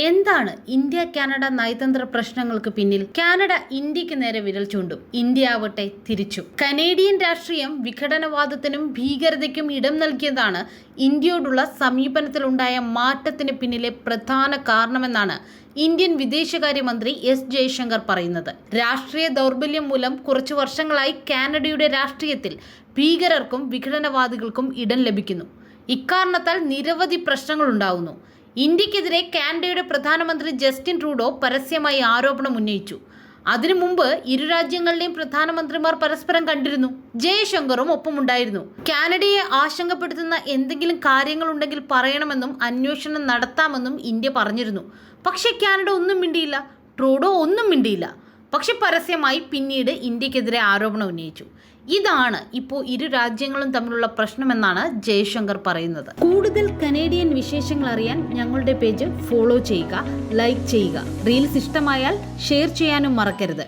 എന്താണ് India Canada നയതന്ത്ര പ്രശ്നങ്ങൾക്ക് പിന്നിൽ? കാനഡ ഇന്ത്യയ്ക്ക് നേരെ വിരൽ ചൂണ്ടും. ഇന്ത്യ ആവട്ടെ തിരിച്ചു. കനേഡിയൻ രാഷ്ട്രീയം വിഘടനവാദത്തിനും ഭീകരതയ്ക്കും ഇടം നൽകിയതാണ് ഇന്ത്യയോടുള്ള സമീപനത്തിലുണ്ടായ മാറ്റത്തിന് പിന്നിലെ പ്രധാന കാരണമെന്നാണ് ഇന്ത്യൻ വിദേശകാര്യമന്ത്രി എസ് ജയശങ്കർ പറയുന്നത്. രാഷ്ട്രീയ ദൗർബല്യം മൂലം കുറച്ചു വർഷങ്ങളായി കാനഡയുടെ രാഷ്ട്രീയത്തിൽ ഭീകരർക്കും വിഘടനവാദികൾക്കും ഇടം ലഭിക്കുന്നു. ഇക്കാരണത്താൽ നിരവധി പ്രശ്നങ്ങൾ ഉണ്ടാകുന്നു ഇന്ത്യക്കെതിരെ കാനഡയുടെ പ്രധാനമന്ത്രി ജസ്റ്റിൻ ട്രൂഡോ പരസ്യമായി ആരോപണം ഉന്നയിച്ചു. അതിനു മുമ്പ് ഇരു രാജ്യങ്ങളിലെയും പ്രധാനമന്ത്രിമാർ പരസ്പരം കണ്ടിരുന്നു. ജയശങ്കറും ഒപ്പമുണ്ടായിരുന്നു. കാനഡയെ ആശങ്കപ്പെടുത്തുന്ന എന്തെങ്കിലും കാര്യങ്ങളുണ്ടെങ്കിൽ പറയണമെന്നും അന്വേഷണം നടത്താമെന്നും ഇന്ത്യ പറഞ്ഞിരുന്നു. പക്ഷേ കാനഡ ഒന്നും മിണ്ടിയില്ല. ട്രൂഡോ ഒന്നും മിണ്ടിയില്ല. പക്ഷെ പരസ്യമായി പിന്നീട് ഇന്ത്യക്കെതിരെ ആരോപണം ഉന്നയിച്ചു. ഇതാണ് ഇപ്പോൾ ഇരു രാജ്യങ്ങളും തമ്മിലുള്ള പ്രശ്നമെന്നാണ് ജയശങ്കർ പറയുന്നത്. കൂടുതൽ കനേഡിയൻ വിശേഷങ്ങൾ അറിയാൻ ഞങ്ങളുടെ പേജ് ഫോളോ ചെയ്യുക ലൈക്ക് ചെയ്യുക. റീൽസ് ഇഷ്ടമായാൽ ഷെയർ ചെയ്യാനും മറക്കരുത്.